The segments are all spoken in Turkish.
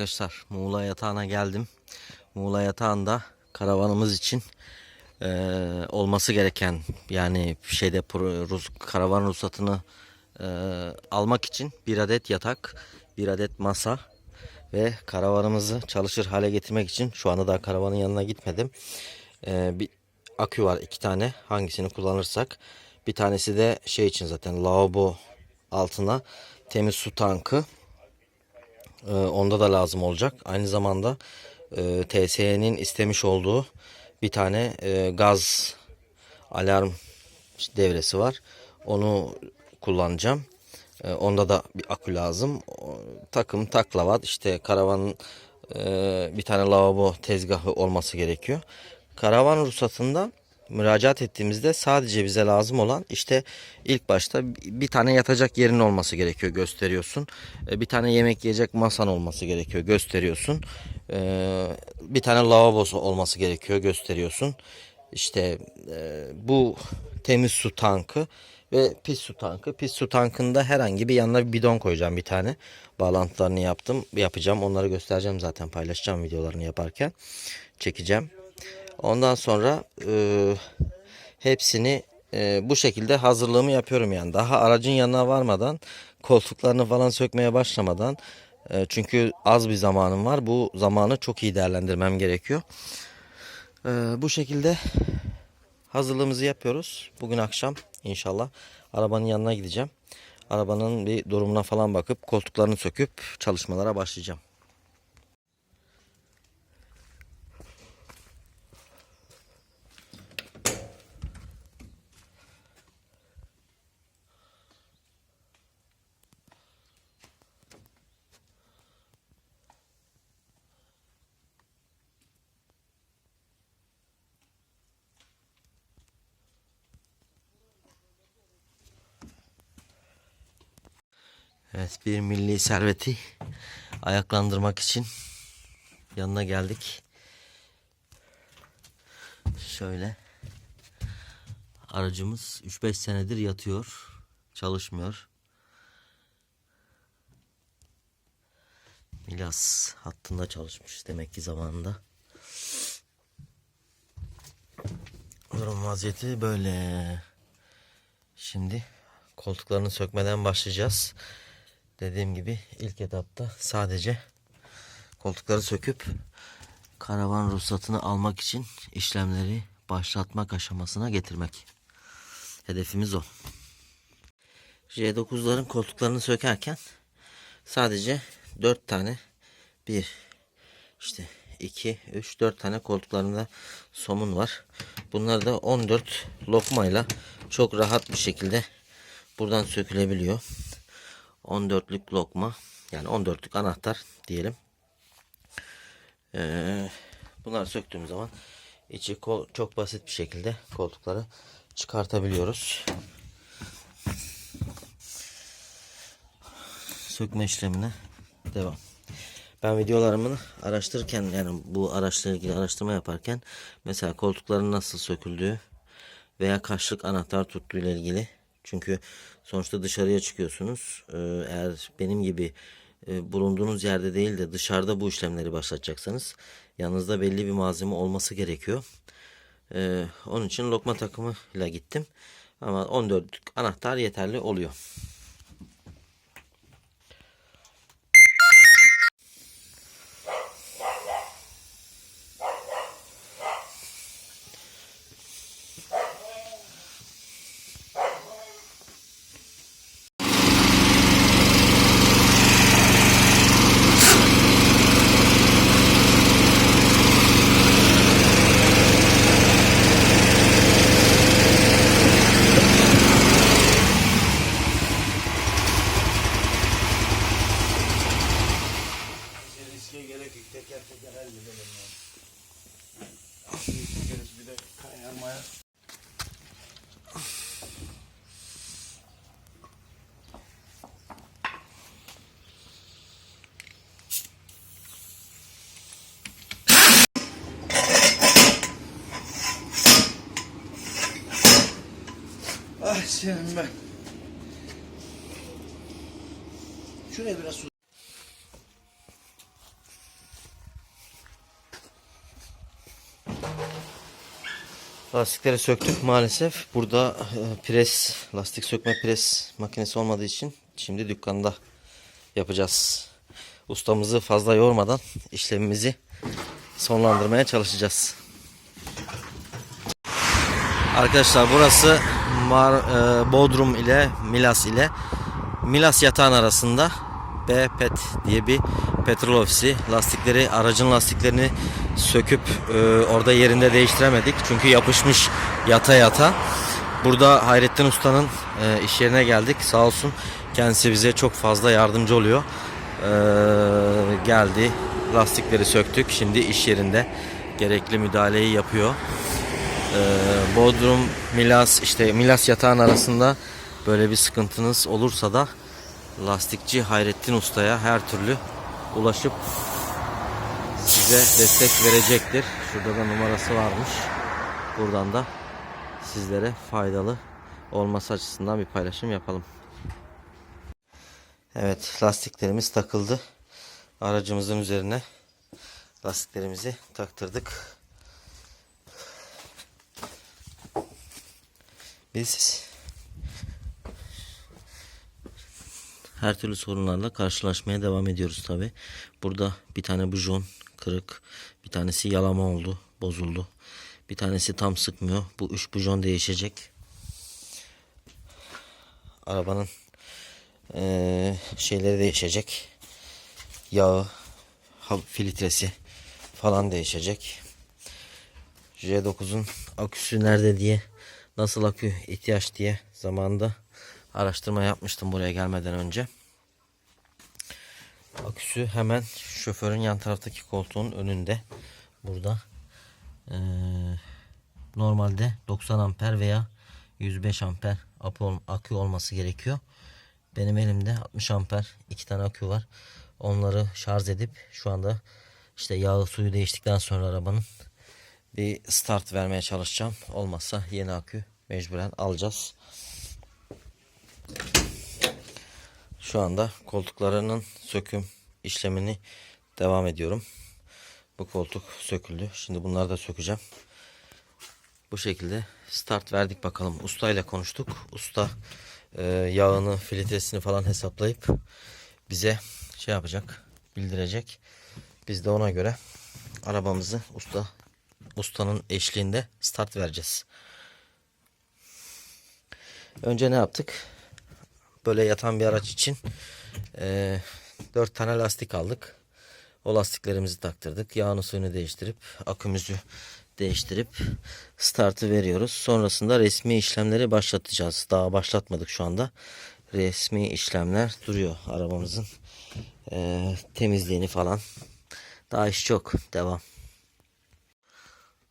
arkadaşlar Muğla yatağına geldim. Muğla yatağında karavanımız için eee, olması gereken yani şeyde Rus, karavan ruhsatını eee, almak için bir adet yatak, bir adet masa ve karavanımızı çalışır hale getirmek için şu anda daha karavanın yanına gitmedim. Eee, bir akü var iki tane hangisini kullanırsak. Bir tanesi de şey için zaten lavabo altına temiz su tankı. Ee, onda da lazım olacak. Aynı zamanda e, TSE'nin istemiş olduğu bir tane e, gaz alarm devresi var. Onu kullanacağım. E, onda da bir akü lazım. Takım taklavat işte karavanın bir tane lavabo tezgahı olması gerekiyor. Karavan ruhsatında müracaat ettiğimizde sadece bize lazım olan işte ilk başta bir tane yatacak yerin olması gerekiyor gösteriyorsun. E, Bir tane yemek yiyecek masan olması gerekiyor gösteriyorsun. E, Bir tane lavabosu olması gerekiyor gösteriyorsun. İşte e, bu temiz su tankı ve pis su tankı. Pis su tankında herhangi bir yanına bir bidon koyacağım bir tane. Bağlantılarını yaptım. Yapacağım. Onları göstereceğim zaten. Paylaşacağım videolarını yaparken. Çekeceğim. Ondan sonra e, hepsini e, bu şekilde hazırlığımı yapıyorum yani. Daha aracın yanına varmadan koltuklarını falan sökmeye başlamadan e, çünkü az bir zamanım var. Bu zamanı çok iyi değerlendirmem gerekiyor. E, bu şekilde hazırlığımızı yapıyoruz. Bugün akşam inşallah arabanın yanına gideceğim. Arabanın bir durumuna falan bakıp koltuklarını söküp çalışmalara başlayacağım. Evet bir milli serveti ayaklandırmak için yanına geldik. Şöyle aracımız 3-5 senedir yatıyor. Çalışmıyor. Milas hattında çalışmış demek ki zamanında. Durum vaziyeti böyle. Şimdi koltuklarını sökmeden başlayacağız. Dediğim gibi ilk etapta sadece koltukları söküp karavan ruhsatını almak için işlemleri başlatmak aşamasına getirmek. Hedefimiz o. J9'ların koltuklarını sökerken sadece 4 tane 1 işte 2 3 4 tane koltuklarında somun var. Bunlar da 14 lokmayla çok rahat bir şekilde buradan sökülebiliyor. 14'lük lokma yani 14'lük anahtar diyelim. Ee, bunları söktüğüm zaman içi çok basit bir şekilde koltukları çıkartabiliyoruz. Sökme işlemine devam. Ben videolarımı araştırırken yani bu araçla ilgili araştırma yaparken mesela koltukların nasıl söküldüğü veya kaçlık anahtar tuttuğu ile ilgili çünkü sonuçta dışarıya çıkıyorsunuz. Ee, Eğer benim gibi e, bulunduğunuz yerde değil de dışarıda bu işlemleri başlatacaksanız yanınızda belli bir malzeme olması gerekiyor. Ee, onun için lokma takımıyla gittim. Ama 14 anahtar yeterli oluyor. Asiyenim ben. Şuraya biraz su. Lastikleri söktük maalesef. Burada e, pres, lastik sökme pres makinesi olmadığı için şimdi dükkanda yapacağız. Ustamızı fazla yormadan işlemimizi sonlandırmaya çalışacağız. Arkadaşlar burası Mar, e, Bodrum ile Milas ile Milas yatağın arasında B Pet diye bir petrol ofisi. Lastikleri aracın lastiklerini söküp e, orada yerinde değiştiremedik. Çünkü yapışmış yata yata. Burada Hayrettin Usta'nın e, iş yerine geldik. Sağ olsun kendisi bize çok fazla yardımcı oluyor. E, geldi lastikleri söktük. Şimdi iş yerinde gerekli müdahaleyi yapıyor. Ee, Bodrum, Milas işte Milas yatağın arasında böyle bir sıkıntınız olursa da lastikçi Hayrettin Usta'ya her türlü ulaşıp size destek verecektir. Şurada da numarası varmış. Buradan da sizlere faydalı olması açısından bir paylaşım yapalım. Evet lastiklerimiz takıldı. Aracımızın üzerine lastiklerimizi taktırdık. Biz her türlü sorunlarla karşılaşmaya devam ediyoruz tabi. Burada bir tane bujon kırık, bir tanesi yalama oldu, bozuldu. Bir tanesi tam sıkmıyor. Bu üç bujon değişecek. Arabanın eee, şeyleri değişecek. Yağı, filtresi falan değişecek. J9'un aküsü nerede diye nasıl akü ihtiyaç diye zamanında araştırma yapmıştım buraya gelmeden önce. Aküsü hemen şoförün yan taraftaki koltuğun önünde. Burada. Ee, normalde 90 amper veya 105 amper akü ol- akü olması gerekiyor. Benim elimde 60 amper iki tane akü var. Onları şarj edip şu anda işte yağı suyu değiştikten sonra arabanın bir start vermeye çalışacağım. Olmazsa yeni akü mecburen alacağız. Şu anda koltuklarının söküm işlemini devam ediyorum. Bu koltuk söküldü. Şimdi bunları da sökeceğim. Bu şekilde start verdik bakalım. Usta ile konuştuk. Usta e, yağını, filtresini falan hesaplayıp bize şey yapacak, bildirecek. Biz de ona göre arabamızı usta ustanın eşliğinde start vereceğiz. Önce ne yaptık? Böyle yatan bir araç için eee 4 tane lastik aldık. O lastiklerimizi taktırdık. Yağını suyunu değiştirip akümüzü değiştirip startı veriyoruz. Sonrasında resmi işlemleri başlatacağız. Daha başlatmadık şu anda. Resmi işlemler duruyor arabamızın eee, temizliğini falan. Daha iş çok. Devam.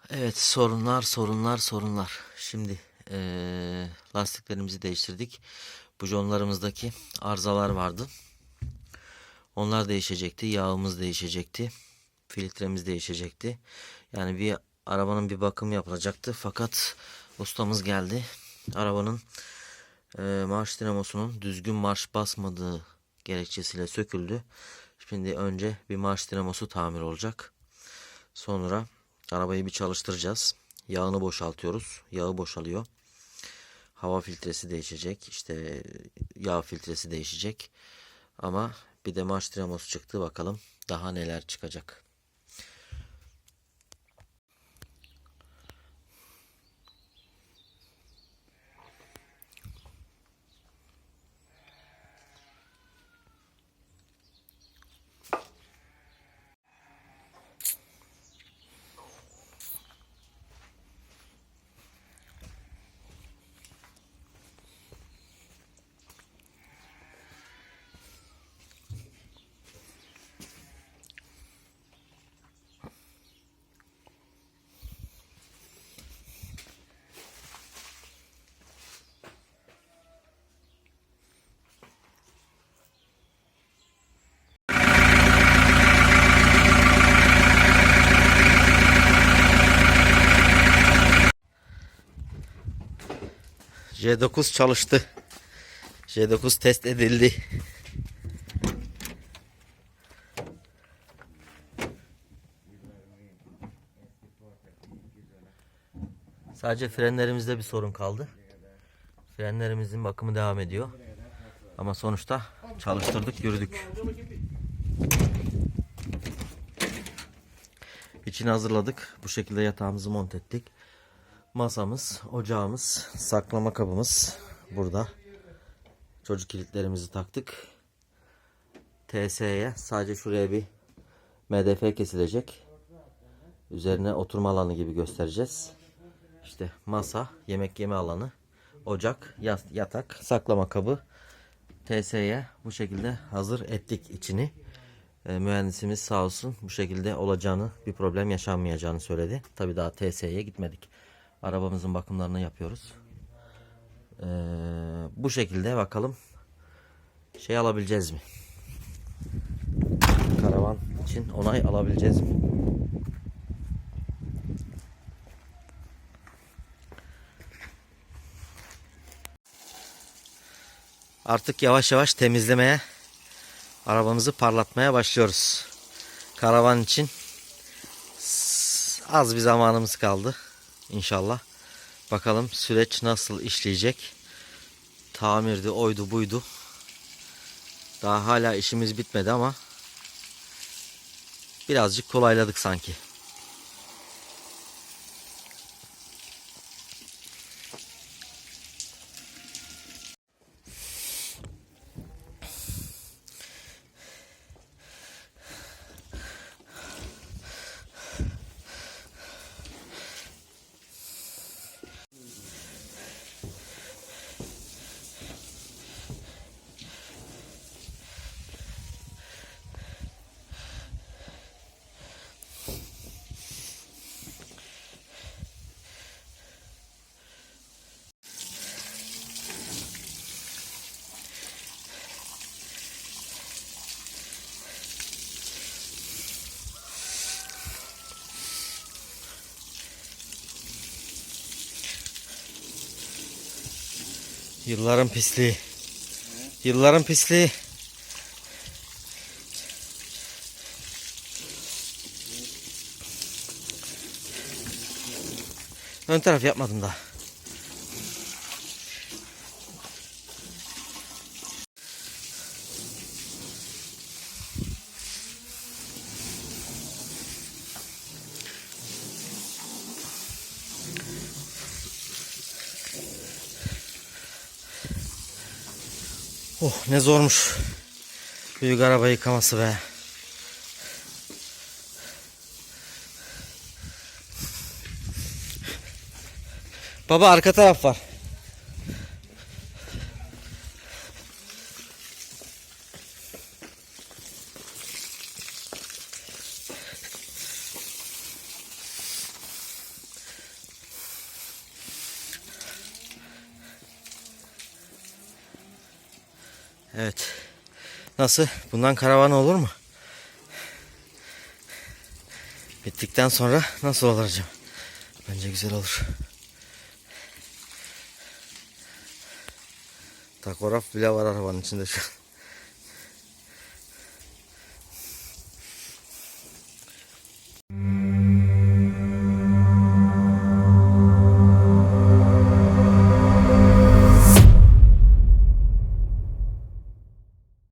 Evet sorunlar sorunlar sorunlar. Şimdi eee, lastiklerimizi değiştirdik. Bujonlarımızdaki arızalar vardı. Onlar değişecekti. Yağımız değişecekti. Filtremiz değişecekti. Yani bir arabanın bir bakımı yapılacaktı. Fakat ustamız geldi. Arabanın eee marş dinamosunun düzgün marş basmadığı gerekçesiyle söküldü. Şimdi önce bir marş dinamosu tamir olacak. Sonra arabayı bir çalıştıracağız. Yağını boşaltıyoruz. Yağı boşalıyor. Hava filtresi değişecek. İşte yağ filtresi değişecek. Ama bir de marş dinamosu çıktı. Bakalım daha neler çıkacak. J9 çalıştı. J9 test edildi. Sadece frenlerimizde bir sorun kaldı. Frenlerimizin bakımı devam ediyor. Ama sonuçta çalıştırdık, yürüdük. İçini hazırladık. Bu şekilde yatağımızı monte ettik. Masamız, ocağımız, saklama kabımız burada. Çocuk kilitlerimizi taktık. TS'ye sadece şuraya bir MDF kesilecek. Üzerine oturma alanı gibi göstereceğiz. İşte masa, yemek yeme alanı, ocak, yatak, saklama kabı. TS'ye bu şekilde hazır ettik içini. E, mühendisimiz sağ olsun bu şekilde olacağını, bir problem yaşanmayacağını söyledi. Tabii daha TS'ye gitmedik. Arabamızın bakımlarını yapıyoruz. E, bu şekilde bakalım şey alabileceğiz mi? Karavan için onay alabileceğiz mi? Artık yavaş yavaş temizlemeye, arabamızı parlatmaya başlıyoruz. Karavan için az bir zamanımız kaldı inşallah. Bakalım süreç nasıl işleyecek. Tamirdi, oydu, buydu. Daha hala işimiz bitmedi ama birazcık kolayladık sanki. Yılların pisliği. Yılların pisliği. Ön taraf yapmadım daha. Oh ne zormuş. Büyük araba yıkaması be. Baba arka taraf var. Evet. Nasıl? Bundan karavan olur mu? Bittikten sonra nasıl olur acaba? Bence güzel olur. Takograf bile var arabanın içinde şu an.